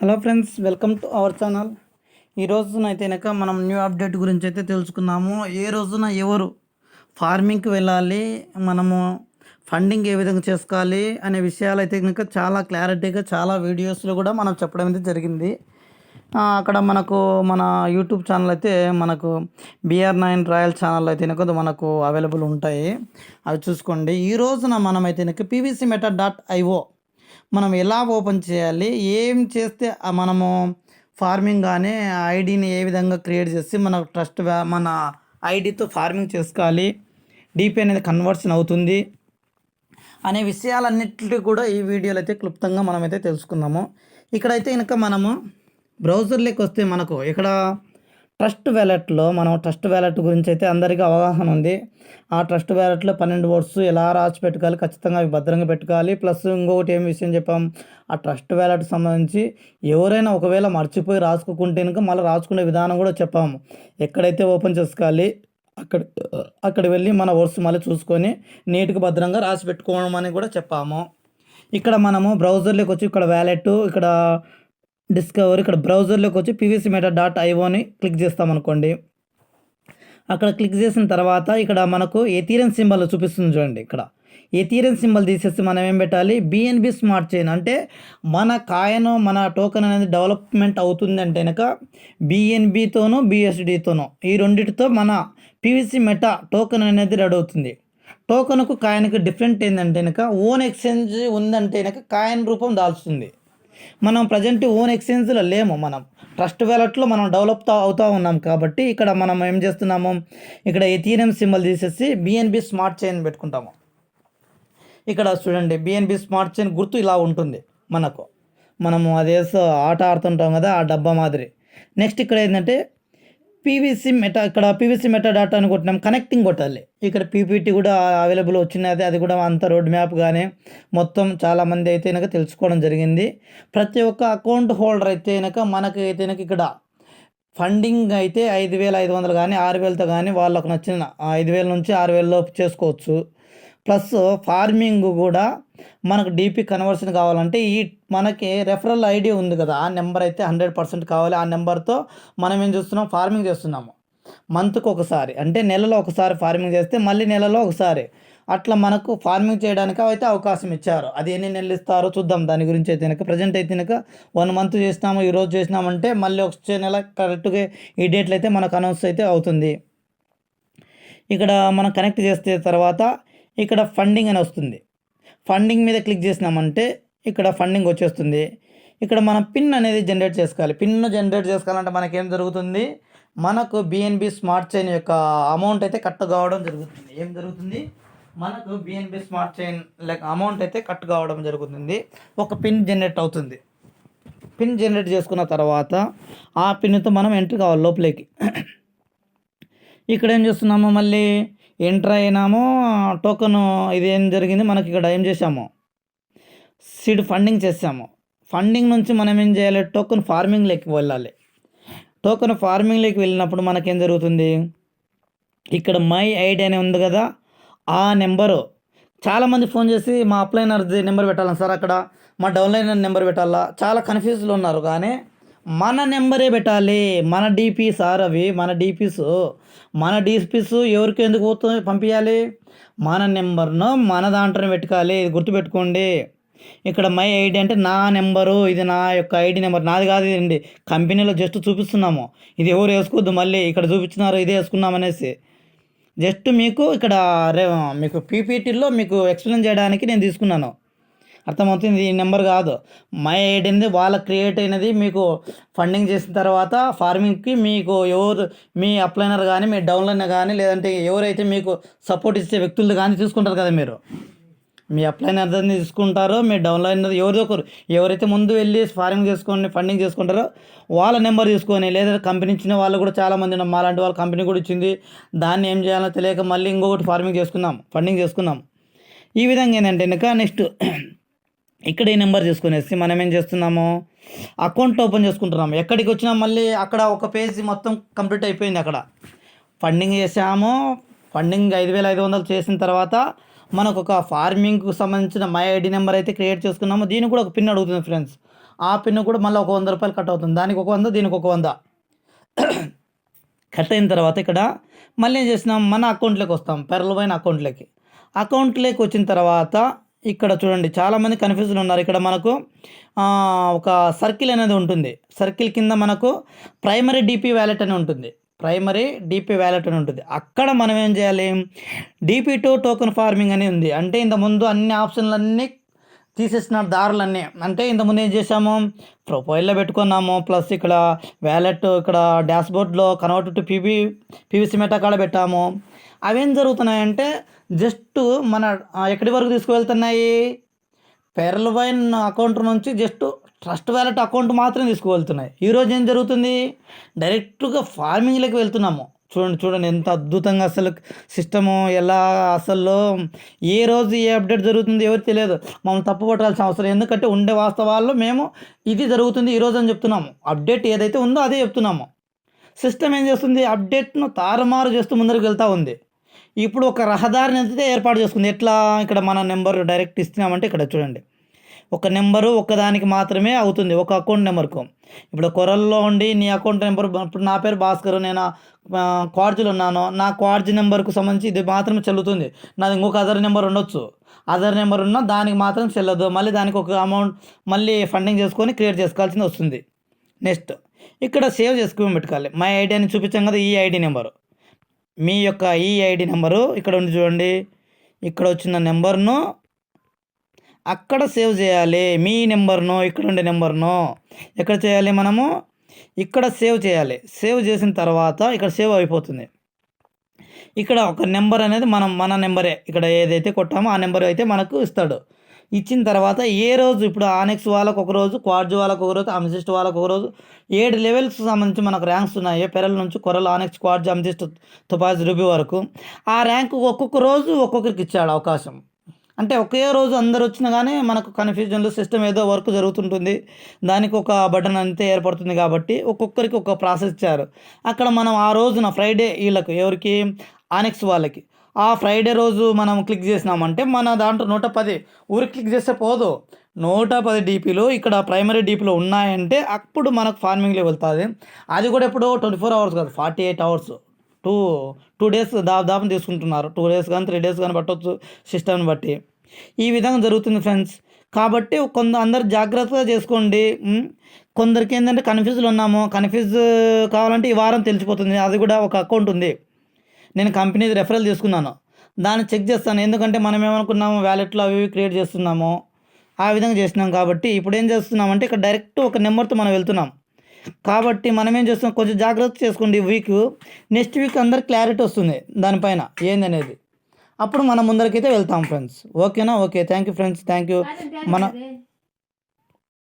Hello friends welcome to our channel. ఈ రోజునైతే కనుక మనం న్యూ అప్డేట్ గురించి అయితే తెలుసుకుందాము. ఏ రోజున ఎవరు ఫార్మింగ్కి వెళ్ళాలి మనము ఫండింగ్ ఏ విధంగా చేసుకోవాలి అనే విషయాలు అయితే కనుక చాలా క్లారిటీగా చాలా వీడియోస్లో కూడా మనం చెప్పడం అయితే జరిగింది. అక్కడ మనకు మన యూట్యూబ్ ఛానల్ అయితే మనకు బిఆర్ నైన్ రాయల్ ఛానల్ అయితే కనుక మనకు అవైలబుల్ ఉంటాయి. అవి చూసుకోండి. ఈ రోజున మనమైతే కనుక పీవీసీ మెటా డాట్ ఐఓ మనం ఎలా ఓపెన్ చేయాలి? ఏం చేస్తే మనము ఫార్మింగ్ కానీ ఐడిని ఏ విధంగా క్రియేట్ చేసి మన ట్రస్ట్ మన ఐడితో ఫార్మింగ్ చేసుకోవాలి. డిపి అనేది కన్వర్షన్ అవుతుంది. అనే విషయాలన్నిటి కూడా ఈ వీడియోలో అయితే క్లుప్తంగా మనమైతే తెలుసుకుందాము ఇక్కడైతే కనుక మనము బ్రౌజర్లోకి వస్తే మనకు ఇక్కడ ట్రస్ట్ వ్యాలెట్లో మనం ట్రస్ట్ వ్యాలెట్ గురించి అయితే అందరికీ అవగాహన ఉంది. ఆ ట్రస్ట్ వ్యాలెట్లో పన్నెండు వర్డ్స్ ఎలా రాసి పెట్టుకోవాలి ఖచ్చితంగా అవి భద్రంగా పెట్టుకోవాలి. ప్లస్ ఇంకొకటి ఏం విషయం చెప్పాం ఆ ట్రస్ట్ వ్యాలెట్ సంబంధించి ఎవరైనా ఒకవేళ మర్చిపోయి రాసుకోకుంటే కనుక మళ్ళీ రాసుకునే విధానం కూడా చెప్పాము. ఎక్కడైతే ఓపెన్ చేసుకోవాలి అక్కడ అక్కడ వెళ్ళి మన వర్డ్స్ మళ్ళీ చూసుకొని నీట్గా భద్రంగా రాసి పెట్టుకోవడం అని కూడా చెప్పాము. ఇక్కడ మనము బ్రౌజర్లోకి వచ్చి ఇక్కడ వ్యాలెట్ ఇక్కడ డిస్కవర్ ఇక్కడ బ్రౌజర్లోకి వచ్చి పీవీసీ మెటా డాట్ ఐఓని క్లిక్ చేస్తామనుకోండి అక్కడ క్లిక్ చేసిన తర్వాత ఇక్కడ మనకు ఎథీరియన్ సింబల్ చూపిస్తుంది చూడండి ఇక్కడ. ఎథీరియన్ సింబల్ తీసేసి మనం ఏం పెట్టాలి? బిఎన్బి స్మార్ట్ చైన్ అంటే మన కాయను మన టోకెన్ అనేది డెవలప్మెంట్ అవుతుంది అంటే కనుక బిఎన్బితోనూ బిఎస్డితోనూ ఈ రెండిటితో మన పీవీసీ మెటా టోకెన్ అనేది రెడీ అవుతుంది. టోకెన్కు కాయిన్కి డిఫరెంట్ ఏంటంటే కనుక ఓన్ ఎక్స్చేంజ్ ఉందంటే కనుక కాయిన్ రూపం దాల్చుతుంది. మనం ప్రజెంట్ ఓన్ ఎక్స్చేంజ్లో లేము మనం. ట్రస్ట్ వ్యాలెట్లో మనం డెవలప్ అవుతూ ఉన్నాం కాబట్టి ఇక్కడ మనం ఏం చేస్తున్నాము? ఇక్కడ ఎథీరియం సింబల్ తీసేసి బిఎన్బి స్మార్ట్ చైన్ పెట్టుకుంటాము. ఇక్కడ చూడండి బిఎన్బి స్మార్ట్ చైన్ గుర్తు ఇలా ఉంటుంది మనకు. మనము అదేసో ఆట ఆడుతుంటాం కదా ఆ డబ్బా మాదిరి. నెక్స్ట్ ఇక్కడ ఏంటంటే పీవీసీ మెటా ఇక్కడ పీవీసీ మెటా డాటా అని కొట్టినాం. కనెక్టింగ్ కొట్టాలి. ఇక్కడ పీపీటీ కూడా అవైలబుల్ వచ్చినది. అది కూడా అంత రోడ్ మ్యాప్ కానీ మొత్తం చాలామంది అయితే కనుక తెలుసుకోవడం జరిగింది. ప్రతి ఒక్క అకౌంట్ హోల్డర్ అయితే కనుక మనకి అయితే కనుక ఇక్కడ ఫండింగ్ అయితే ఐదు వేల ఐదు వందలు కానీ ఆరు వేలతో కానీ వాళ్ళకు నచ్చిన ఐదు వేల నుంచి ఆరు వేల లోపు చేసుకోవచ్చు. ప్లస్ ఫార్మింగ్ కూడా మనకు డీపీ కన్వర్షన్ కావాలంటే ఈ మనకి రెఫరల్ ఐడి ఉంది కదా ఆ నెంబర్ అయితే హండ్రెడ్ పర్సెంట్ కావాలి. ఆ నెంబర్తో మనం ఏం చేస్తున్నాం? ఫార్మింగ్ చేస్తున్నాము. మంత్కి ఒకసారి అంటే నెలలో ఒకసారి ఫార్మింగ్ చేస్తే మళ్ళీ నెలలో ఒకసారి అట్లా మనకు ఫార్మింగ్ చేయడానికి అయితే అవకాశం ఇచ్చారు. అది ఎన్ని నెలలు ఇస్తారో చూద్దాం. దాని గురించి అయితే కనుక ప్రజెంట్ అయితే కనుక వన్ మంత్ చేసినాము ఈరోజు చేసినామంటే మళ్ళీ వచ్చే నెల కరెక్ట్గా ఈ డేట్లు అయితే మనకు అనౌన్స్ అయితే అవుతుంది. ఇక్కడ మనం కనెక్ట్ చేస్తే తర్వాత ఇక్కడ ఫండింగ్ అని వస్తుంది. ఫండింగ్ మీద క్లిక్ చేసినామంటే ఇక్కడ ఫండింగ్ వచ్చేస్తుంది. ఇక్కడ మనం పిన్ అనేది జనరేట్ చేసుకోవాలి. పిన్ జనరేట్ చేసుకోవాలంటే మనకేం జరుగుతుంది? మనకు బిఎన్బి స్మార్ట్ చైన్ యొక్క అమౌంట్ అయితే కట్ కావడం జరుగుతుంది. ఏం జరుగుతుంది? మనకు BNB smart chain like amount అయితే కట్ కావడం జరుగుతుంది. ఒక పిన్ జనరేట్ అవుతుంది. పిన్ జనరేట్ చేసుకున్న తర్వాత ఆ పిన్తో మనం ఎంటర్ కావాలి లోపలికి. ఇక్కడ ఏం చేస్తున్నాము మళ్ళీ? ఎంటర్ అయినాము టోకెన్ ఇది ఏం జరిగింది? మనకి ఇక్కడ ఏం చేసాము సీడ్ ఫండింగ్ చేసాము ఫండింగ్ నుంచి మనం ఏం చేయాలి? టోకెన్ ఫార్మింగ్లోకి వెళ్ళాలి. టోకెన్ ఫార్మింగ్లోకి వెళ్ళినప్పుడు మనకేం జరుగుతుంది? ఇక్కడ మై ఐడి అని ఉంది కదా ఆ నెంబరు. చాలామంది ఫోన్ చేసి మా అప్లైనర్ది నెంబర్ పెట్టాలా సార్ అక్కడ? మా డౌన్లైనర్ నెంబర్ పెట్టాలా? చాలా కన్ఫ్యూజ్లో ఉన్నారు. కానీ మన నెంబరే పెట్టాలి. మన డీపీ సార్ అవి మన డీపీస్ మన డీపీస్ ఎవరికి ఎందుకు పోతుంది పంపించాలి మన నెంబర్ను మన దాంట్లోనే పెట్టుకోవాలి ఇది గుర్తుపెట్టుకోండి. ఇక్కడ మై ఐడి అంటే నా నెంబరు ఇది నా యొక్క ఐడి నెంబర్. నాది కాదు ఇదండి కంపెనీలో జస్ట్ చూపిస్తున్నాము. ఇది ఎవరు వేసుకోవద్దు మళ్ళీ. ఇక్కడ చూపించినారు ఇదే వేసుకున్నాం అనేసి. జస్ట్ మీకు ఇక్కడ రే మీకు పీపీటీలో మీకు ఎక్స్ప్లెయిన్ చేయడానికి నేను తీసుకున్నాను. అర్థమవుతుంది? ఈ నెంబర్ కాదు. మై ఐడి అనేది వాళ్ళ క్రియేట్ అయినది మీకు ఫండింగ్ చేసిన తర్వాత ఫార్మింగ్కి మీకు ఎవరు మీ అప్లైనర్ కానీ మీ డౌన్లైనర్ కానీ లేదంటే ఎవరైతే మీకు సపోర్ట్ ఇచ్చే వ్యక్తులు కానీ తీసుకుంటారు కదా మీరు. మీ అప్లైనర్ తీసుకుంటారో మీ డౌన్లైనర్ ఎవరిదో ఒకరు ఎవరైతే ముందు వెళ్ళి ఫార్మింగ్ చేసుకొని ఫండింగ్ చేసుకుంటారో వాళ్ళ నెంబర్ తీసుకొని లేదా కంపెనీ ఇచ్చిన వాళ్ళు కూడా చాలామంది ఉన్నాం మాలాంటి వాళ్ళ కంపెనీ కూడా ఇచ్చింది. దాన్ని ఏం చేయాలో తెలియక మళ్ళీ ఇంకొకటి ఫార్మింగ్ చేసుకుందాం ఫండింగ్ చేసుకుందాం. ఈ విధంగా ఏంటంటే ఇంకా నెక్స్ట్ ఇక్కడ ఈ నెంబర్ తీసుకునేసి మనం ఏం చేస్తున్నాము? అకౌంట్ ఓపెన్ చేసుకుంటున్నాము. ఎక్కడికి వచ్చినా మళ్ళీ అక్కడ ఒక పేజీ మొత్తం కంప్లీట్ అయిపోయింది అక్కడ. ఫండింగ్ చేసాము ఫండింగ్ ఐదు వేల ఐదు వందలు చేసిన తర్వాత మనకు ఒక ఫార్మింగ్కు సంబంధించిన మై ఐడి నెంబర్ అయితే క్రియేట్ చేసుకున్నాము. దీనికి కూడా ఒక పిన్ అడుగుతుంది ఫ్రెండ్స్. ఆ పిన్ కూడా మళ్ళీ ఒక వంద రూపాయలు కట్ అవుతుంది. దానికి ఒక వంద దీనికి ఒక వంద. కట్ అయిన తర్వాత ఇక్కడ మళ్ళీ ఏం చేసినాం మన అకౌంట్లోకి వస్తాం. పెరలమైన అకౌంట్లోకి. అకౌంట్లోకి వచ్చిన తర్వాత ఇక్కడ చూడండి చాలామంది కన్ఫ్యూజన్ ఉన్నారు. ఇక్కడ మనకు ఒక సర్కిల్ అనేది ఉంటుంది. సర్కిల్ కింద మనకు ప్రైమరీ డిపి వ్యాలెట్ అని ఉంటుంది. ప్రైమరీ డిపి వ్యాలెట్ అని ఉంటుంది. అక్కడ మనం ఏం చేయాలి? డిపి టు టోకెన్ ఫార్మింగ్ అని ఉంది. అంటే ఇంత ముందు అన్ని ఆప్షన్లన్నీ తీసేసిన దారులన్నీ. అంటే ఇంతకుముందు ఏం చేసాము ప్రొఫైల్లో పెట్టుకున్నాము. ప్లస్ ఇక్కడ వ్యాలెట్ ఇక్కడ డాష్బోర్డ్లో convert to PB PVC meta కాడ పెట్టాము. అవేం జరుగుతున్నాయంటే జస్ట్ మన ఎక్కడి వరకు తీసుకువెళ్తున్నాయి? పెరల్ వైన్ అకౌంట్ నుంచి జస్ట్ ట్రస్ట్ వ్యాలెట్ అకౌంట్ మాత్రం తీసుకువెళ్తున్నాయి. ఈరోజు ఏం జరుగుతుంది? డైరెక్ట్గా ఫార్మింగ్లోకి వెళ్తున్నాము. చూడండి చూడండి ఎంత అద్భుతంగా అసలు సిస్టము ఎలా అసలు ఏ రోజు ఏ అప్డేట్ జరుగుతుంది ఎవరు తెలియదు. మమ్మల్ని తప్పు పట్టాల్సిన అవసరం ఎందుకంటే ఉండే వాస్తవాల్లో మేము ఇది జరుగుతుంది ఈరోజు అని చెప్తున్నాము. అప్డేట్ ఏదైతే ఉందో అదే చెప్తున్నాము. సిస్టమ్ ఏం చేస్తుంది? అప్డేట్ను తారుమారు చేస్తూ ముందరికి వెళ్తూ ఉంది. ఇప్పుడు ఒక రహదారిని అయితే ఏర్పాటు చేసుకుంది. ఎట్లా? ఇక్కడ మన నెంబర్ డైరెక్ట్ ఇస్తున్నామంటే ఇక్కడ చూడండి. ఒక నెంబరు ఒకదానికి మాత్రమే అవుతుంది. ఒక అకౌంట్ నెంబర్కు. ఇప్పుడు కొరల్లో ఉండి నీ అకౌంట్ నెంబర్ ఇప్పుడు నా పేరు భాస్కర్ నేను క్వార్జీలో ఉన్నాను. నా క్వార్జీ నెంబర్కు సంబంధించి ఇది మాత్రమే చెల్లుతుంది. నాది ఇంకొక అదర్ నెంబర్ ఉండొచ్చు. అదర్ నెంబర్ ఉన్నా దానికి మాత్రం చెల్లదు. మళ్ళీ దానికి ఒక అమౌంట్ మళ్ళీ ఫండింగ్ చేసుకొని క్రియేట్ చేసుకోవాల్సింది వస్తుంది. నెక్స్ట్ ఇక్కడ సేవ్ చేసుకుని పెట్టుకోవాలి. మై ఐడి అని చూపించాం కదా ఈ ఐడి నెంబరు. మీ యొక్క ఈ ఐడి నెంబరు ఇక్కడ ఉంది చూడండి. ఇక్కడ వచ్చిన నెంబర్ను అక్కడ సేవ్ చేయాలి. మీ నెంబర్ను ఇక్కడ ఉండే నెంబర్ను ఎక్కడ చేయాలి మనము? ఇక్కడ సేవ్ చేయాలి. సేవ్ చేసిన తర్వాత ఇక్కడ సేవ్ అయిపోతుంది. ఇక్కడ ఒక నెంబర్ అనేది మనం మన నెంబరే. ఇక్కడ ఏదైతే కొట్టామో ఆ నెంబర్ అయితే మనకు ఇస్తాడు. ఇచ్చిన తర్వాత ఏ రోజు ఇప్పుడు ఆనెక్స్ వాళ్ళకు ఒక రోజు క్వార్జ్ వాళ్ళకు ఒక రోజు అమిసిస్ట్ వాళ్ళకు ఒక రోజు ఏడు లెవెల్స్ సంబంధించి మనకు ర్యాంక్స్ ఉన్నాయి. పెరల నుంచి కొరల ఆనెక్స్ క్వార్జ్ అమిసిస్ట్ తుపాజ్ రూబీ వరకు. ఆ ర్యాంక్ ఒక్కొక్క రోజు ఒక్కొక్కరికి ఇచ్చాడు అవకాశం. అంటే ఒకే రోజు అందరు వచ్చినా కానీ మనకు కన్ఫ్యూజన్లో సిస్టమ్ ఏదో వర్క్ జరుగుతుంటుంది. దానికి ఒక బటన్ అంతే ఏర్పడుతుంది కాబట్టి ఒక్కొక్కరికి ఒక ప్రాసెస్ ఇచ్చారు. అక్కడ మనం ఆ రోజున ఫ్రైడే వీళ్ళకు ఎవరికి? ఆనెక్స్ వాళ్ళకి. ఆ ఫ్రైడే రోజు మనం క్లిక్ చేసినామంటే మన దాంట్లో నూట పది ఊరికి క్లిక్ చేస్తే పోదు. నూట పది డీపీలు ఇక్కడ ప్రైమరీ డీపీలో ఉన్నాయంటే అప్పుడు మనకు ఫార్మింగ్లో వెళ్తుంది అది కూడా ఎప్పుడో ట్వంటీ ఫోర్ అవర్స్ కాదు forty eight hours. Two two days దాదాపు తీసుకుంటున్నారు. టూ డేస్ కానీ త్రీ డేస్ కానీ పట్టవచ్చు సిస్టమ్ని బట్టి. ఈ విధంగా జరుగుతుంది ఫ్రెండ్స్. కాబట్టి కొంత అందరు జాగ్రత్తగా చేసుకోండి. కొందరికి ఏంటంటే కన్ఫ్యూజ్లో ఉన్నాము. కన్ఫ్యూజ్ కావాలంటే ఈ వారం తెలిసిపోతుంది. అది కూడా ఒక అకౌంట్ ఉంది. నేను కంపెనీది రెఫరల్ తీసుకున్నాను. దాన్ని చెక్ చేస్తాను. ఎందుకంటే మనం ఏమనుకున్నాము వ్యాలెట్లో అవి ఇవి క్రియేట్ చేస్తున్నాము ఆ విధంగా చేసినాం కాబట్టి ఇప్పుడు ఏం చేస్తున్నామంటే ఇక్కడ డైరెక్ట్ ఒక నెంబర్తో మనం వెళ్తున్నాం. కాబట్టి మనం ఏం చేస్తున్నాం? కొంచెం జాగ్రత్త చేసుకోండి ఈ వీక్ నెక్స్ట్ వీక్ అందరు క్లారిటీ వస్తుంది దానిపైన. ఏందనేది? అప్పుడు మనం ముందరకైతే వెళ్తాం ఫ్రెండ్స్ ఓకేనా okay thank you friends thank you మన